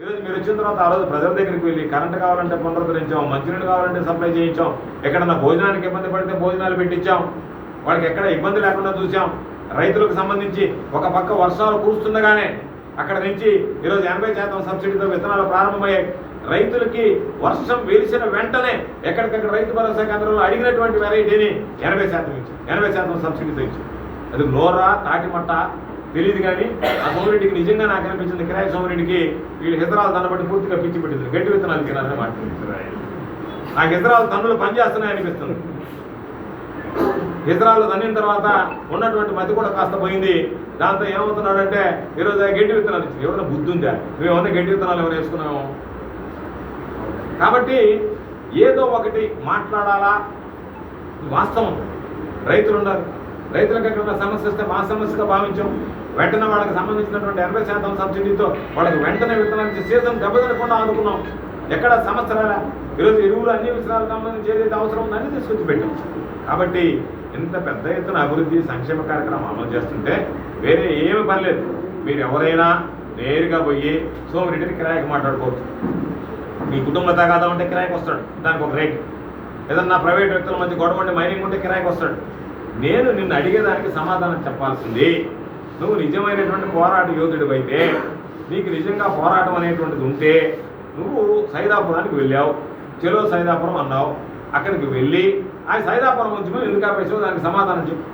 ఈరోజు మీరు వచ్చిన తర్వాత ఆ రోజు ప్రజల దగ్గరికి వెళ్ళి కరెంట్ కావాలంటే పునరుద్ధరించాం మంచినీళ్ళు కావాలంటే సప్లై చేయించాం ఎక్కడన్నా భోజనానికి ఇబ్బంది పడితే భోజనాలు పెట్టించాం వాళ్ళకి ఎక్కడ ఇబ్బంది లేకుండా చూసాం. రైతులకు సంబంధించి ఒక పక్క వర్షాలు కురుస్తుండగానే అక్కడ నుంచి ఈరోజు ఎనభై శాతం సబ్సిడీతో విత్తనాలు ప్రారంభమయ్యాయి. రైతులకి వర్షం వెలిసిన వెంటనే ఎక్కడికక్కడ రైతు భరోసా కేంద్రంలో అడిగినటువంటి వెరైటీని ఎనభై శాతం ఇచ్చి. ఎనభై శాతం సబ్సిడీతో ఇచ్చి. అది నోరా తాటిమట్ట తెలియదు కానీ ఆ సోమరెడ్డికి నిజంగా నాకు అనిపించింది కిరాయి సోమరెడ్డికి వీళ్ళు హితరాలు దాన్ని బట్టి పూర్తిగా పిచ్చి పెట్టింది. గట్టి విత్తనాలు తినాలని మాట నాకు హితరాలు తన్నులు పనిచేస్తున్నాయి అనిపిస్తుంది. హితరాలు తన్నిన తర్వాత ఉన్నటువంటి మతి కూడా కాస్త పోయింది. దాంతో ఏమవుతున్నాడంటే ఈరోజు గడ్డి విత్తనాలు ఇచ్చింది ఎవరైనా బుద్ధి ఉందా? మేమన్నా గడ్డి విత్తనాలు ఎవరు వేసుకున్నాము? కాబట్టి ఏదో ఒకటి మాట్లాడాలా? వాస్తవం. రైతులు ఉన్నారు రైతులకు ఎక్కడ సమస్య వస్తే మా సమస్యగా భావించాం. వెంటనే వాళ్ళకి సంబంధించినటువంటి ఎనభై శాతం సబ్సిడీతో వాళ్ళకి వెంటనే విత్తనాలు సీజన్ దెబ్బతినకుండా ఆదుకున్నాం. ఎక్కడ సమస్య ఈరోజు ఎరువులు అన్ని విషయాలకు సంబంధించి ఏదైతే అవసరం ఉందో అన్ని తీసుకొచ్చి పెట్టాం. కాబట్టి ఇంత పెద్ద ఎత్తున అభివృద్ధి సంక్షేమ కార్యక్రమం అమలు చేస్తుంటే వేరే ఏమి పర్లేదు. మీరు ఎవరైనా నేరుగా పోయి సోమిరెడ్డిని కిరాయికి మాట్లాడుకోవచ్చు. మీ కుటుంబ తగాదా ఉంటే కిరాయికి వస్తాడు. దానికి ఒక రేట్. ఏదన్నా ప్రైవేట్ వ్యక్తుల మధ్య గొడవ ఉంటే మైనింగ్ ఉంటే కిరాయికి వస్తాడు. నేను నిన్ను అడిగేదానికి సమాధానం చెప్పాల్సింది నువ్వు నిజమైనటువంటి పోరాట యోధుడు అయితే నీకు నిజంగా పోరాటం అనేటువంటిది ఉంటే నువ్వు సైదాపురానికి వెళ్ళావు. చెలో సైదాపురం అన్నావు. అక్కడికి వెళ్ళి ఆ సైదాపురం ఉద్యమం ఎందుకు ఆపేసావు? దానికి సమాధానం చెప్పు.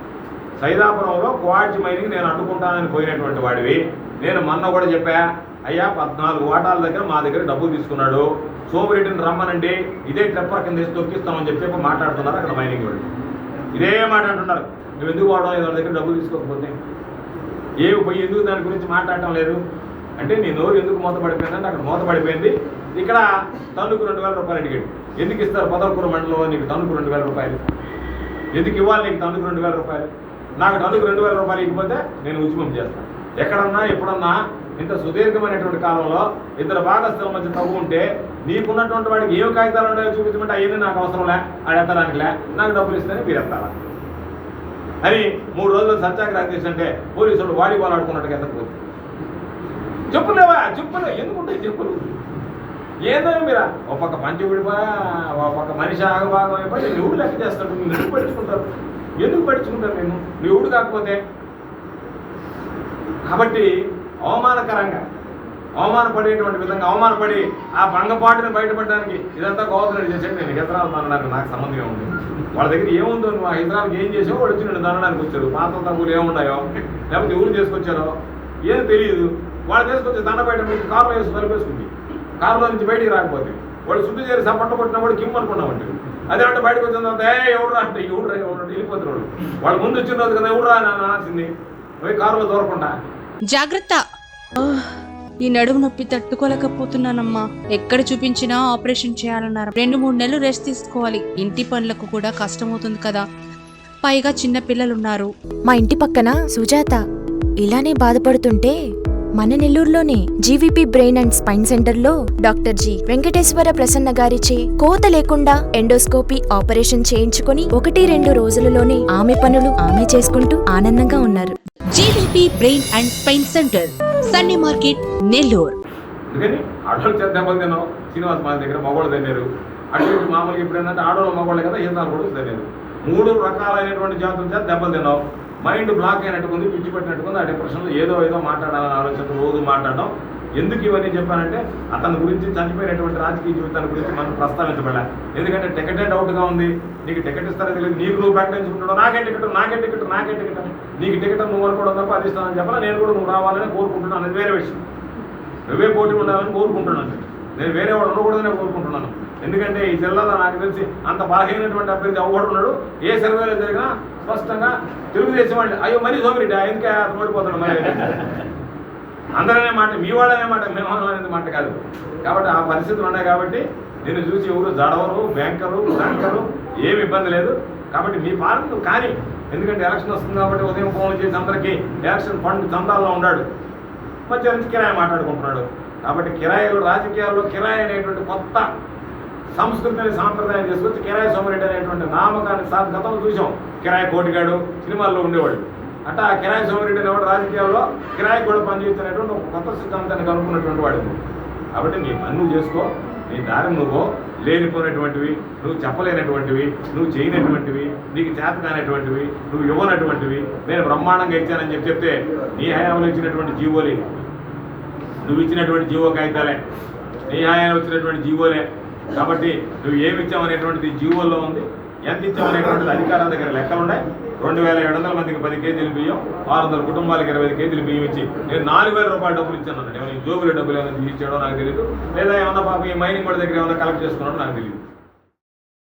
సైదాపురంలో క్వాడ్జ్ మైనింగ్ నేను అడ్డుకుంటానని పోయినటువంటి వాడివి. నేను మొన్న కూడా చెప్పా అయ్యా పద్నాలుగు ఓటాల దగ్గర మా దగ్గర డబ్బులు తీసుకున్నాడు. సోమరెడ్డిని రమ్మనండి. ఇదే టెప్పర్ కింద వేసి తొక్కిస్తామని చెప్పి చెప్పి మాట్లాడుతున్నారు అక్కడ మైనింగ్ వాళ్ళు. ఇదే మాట్లాడుతున్నారు నువ్వు ఎందుకు వాడడం? లేదు వాళ్ళ దగ్గర డబ్బులు తీసుకోకపోతే. ఏ పోయి ఎందుకు దాని గురించి మాట్లాడటం లేదు? అంటే నీ నోరు ఎందుకు మూతపడిపోయిందంటే అక్కడ మూతపడిపోయింది. ఇక్కడ టన్నుకు రెండు వేల రూపాయలు అడిగాడు. ఎందుకు ఇస్తారు? పదవకూర మండలంలో నీకు టన్నుకు రెండు వేల రూపాయలు. ఎందుకు ఇవ్వాలి నీకు టన్నుకు రెండు వేల రూపాయలు? నాకు టన్నుకు రెండు వేల రూపాయలు ఇవ్వకపోతే నేను ఉద్యమం చేస్తాను ఎక్కడన్నా ఎప్పుడన్నా ఇంత సుదీర్ఘమైనటువంటి కాలంలో ఇద్దరు భాగస్థుల మధ్య తగ్గు ఉంటే నీకున్నటువంటి వాడికి ఏం కాగితాలు ఉన్నాయో చూపించమంటే అవన్నీ నాకు అవసరం లే లే. నాకు డబ్బులు ఇస్తేనే మీరు ఎత్తాలా? అని మూడు రోజులు సత్యాగ్రహం చేస్తుంటే పోలీసులు వాడి వాళ్ళు ఆడుకున్నట్టుగా ఎత్తకపోతే చెప్పులేవా? చెప్పులే. ఎందుకుంటాయి చెప్పులు? ఏదో మీరు ఒక పక్క పంచి విడిపోయా ఒక పక్క మనిషి ఆగభాగం అయిపోయి ఎవడు లెక్క చేస్తాడు. మీరు ఎందుకు పట్టించుకుంటారు? ఎందుకు పట్టించుకుంటారు నేను నువ్వు ఎవడు కాకపోతే? కాబట్టి అవమానకరంగా అవమానపడేటువంటి విధంగా అవమానపడి ఆ భంగపాటుని బయటపడడానికి ఇదంతా గోవర్ధన చేసేది నేను హితరాలు అనడానికి నాకు సంబంధం ఉంది. వాళ్ళ దగ్గర ఏముందో నువ్వు ఆ హితరాలకు ఏం చేసావు వాడు వచ్చి నేను దనడానికి వచ్చారు. పాత తగ్గులు ఏమున్నాయో లేకపోతే ఎవరు చేసుకొచ్చారో ఏం తెలియదు వాళ్ళు తీసుకొచ్చి దండ బయట కారులో వేసి తలిపేసుకుంది. కారులో నుంచి బయటికి రాకపోతే వాడు చుట్టూ చేరి సపట్ట కొట్టిన వాడు కిమ్ అనుకున్నామంటే అదే అంటే బయటకు వచ్చిన తర్వాత ఏ ఎవడు అంటే ఎవడు రా ఎవడు వెళ్ళిపోతున్నాడు వాళ్ళు. ముందు వచ్చిన రోజు కదా ఎవడు రా అని అనాల్సింది పోయి కారులో దూరకుండా జాగ్రత్త. ఈ నడుము నొప్పి తట్టుకోలేకపోతున్నానమ్మా. ఎక్కడ చూపించినా ఆపరేషన్ చేయాలన్నారు. రెండు మూడు నెలలు రెస్ట్ తీసుకోవాలి. ఇంటి పనులకు కూడా కష్టమవుతుంది కదా. పైగా చిన్న పిల్లలున్నారు. మా ఇంటి పక్కన సుజాత. ఇలానే బాధపడుతుంటే మన నెల్లూరులోనే జీవీపీ బ్రెయిన్ అండ్ స్పైన్ సెంటర్లో డాక్టర్ జి. వెంకటేశ్వర ప్రసన్న గారిచే కోత లేకుండా ఎండోస్కోపీ ఆపరేషన్ చేయించుకొని ఒకటి రెండు రోజులలోనే ఆమె పనులు ఆమె చేసుకుంటూ ఆనందంగా ఉన్నారు. GVP brain and spine centre Sunny Market Nellore. దెబ్బలు తిన్నాం శ్రీనివాస్ మా దగ్గర మగవాళ్ళు తిన్నారు. అటు మామూలుగా ఇప్పుడు ఏంటంటే ఆడవాళ్ళు మగవాళ్ళే కదా ఈతాలు కూడా తిన్నారు మూడు రకాలైనటువంటి జాతుల చేత దెబ్బలు తిన్నాం. మైండ్ బ్లాక్ అయినట్టుకుంది పిచ్చి పెట్టినట్టుకుంది ఆ డిప్రెషన్లో ఏదో ఏదో మాట్లాడాలని ఆలోచన రోజు మాట్లాడడం. ఎందుకు ఇవన్నీ చెప్పానంటే అతని గురించి చనిపోయినటువంటి రాజకీయ జీవితాన్ని గురించి మనం ప్రస్తావించబడలే. ఎందుకంటే టికెటే డౌట్గా ఉంది. నీకు టికెట్ ఇస్తారని తెలియదు. నీకు నువ్వు ప్రకటించుకుంటావు నాకే టికెట్? నాకే టికెట్? నాకే టికెట్? నీకు టికెట్ నువ్వు అనుకోవడం తప్ప అది ఇస్తానని చెప్పాలి? నేను కూడా నువ్వు రావాలని కోరుకుంటున్నాను. అనేది వేరే విషయం. నువ్వే పోటీ ఉండాలని కోరుకుంటున్నాను. నేను వేరే వాడు ఉండకూడదనే కోరుకుంటున్నాను. ఎందుకంటే ఈ జిల్లాలో నాకు తెలిసి అంత బలహీనటువంటి అభ్యర్థి అవ్వడు ఉన్నాడు? ఏ సర్వేలో జరిగినా స్పష్టంగా తెలుగుదేశం వాళ్ళు అయ్యో మరీ సోమిరెడ్డి ఎందుకే అతను ఓడిపోతాడు మరి? అందరనే మాట మీ వాళ్ళనే మాట మేము అనేది మాట కాదు. కాబట్టి ఆ పరిస్థితులు ఉన్నాయి కాబట్టి నేను చూసి ఎవరు జడవరు బ్యాంకరు బ్యాంకరు ఏమి ఇబ్బంది లేదు. కాబట్టి మీ పాలన కానీ ఎందుకంటే ఎలక్షన్ వస్తుంది కాబట్టి ఉదయం ఫోన్ చేసి అందరికీ ఎలక్షన్ ఫండ్ చందాల్లో ఉన్నాడు. మధ్య నుంచి కిరాయి మాట్లాడుకుంటున్నాడు. కాబట్టి కిరాయిలు రాజకీయాల్లో కిరాయి అనేటువంటి కొత్త సంస్కృతిని సాంప్రదాయం తీసుకొచ్చి కిరాయి సోమరెడ్డి అనేటువంటి నామకాన్ని సా గతంలో చూసాం. కిరాయి కోటిగాడు సినిమాల్లో ఉండేవాడు. అంటే ఆ కిరాయి సోమరెడ్డి అనేవాడు రాజకీయాల్లో కిరాయి కూడా పనిచేస్తున్నటువంటి ఒక కొత్త సిద్ధాంతాన్ని కనుక్కున్నటువంటి వాడు కాబట్టి నీ పని నువ్వు చేసుకో నీ దారి నువ్వు లేనిపోయినటువంటివి నువ్వు చెప్పలేనటువంటివి నువ్వు చేయనటువంటివి నీకు చేత కానటువంటివి నువ్వు ఇవ్వనటువంటివి నేను బ్రహ్మాండంగా ఇచ్చానని చెప్పి చెప్తే నీ హయాంలో ఇచ్చినటువంటి జీవోలే. నువ్వు ఇచ్చినటువంటి జీవో కాగితాలే. నీ హయాంలో వచ్చినటువంటి జీవోలే. కాబట్టి నువ్వు ఏమి ఇచ్చావు అనేటువంటిది జీవోల్లో ఉంది. ఎంత ఇచ్చావు అనేటువంటిది అధికారుల దగ్గర లెక్కలు ఉన్నాయి రెండు వేల ఏడు వందల మందికి పది కేజీలు బియ్యం ఆరు వందల కుటుంబాలకు ఇరవై ఐదు కేజీలు బియ్యం ఇచ్చి నేను నాలుగు వేల రూపాయలు డబ్బులు ఇచ్చాను అన్నాడు ఏమైనా జోబులు డబ్బులు ఏమైనా ఇచ్చాడో నాకు తెలియదు లేదా ఏమన్నా పాప ఈ మైనింగ్ వాడి దగ్గర ఏమైనా కలెక్ట్ చేసుకున్నాడో నాకు తెలియదు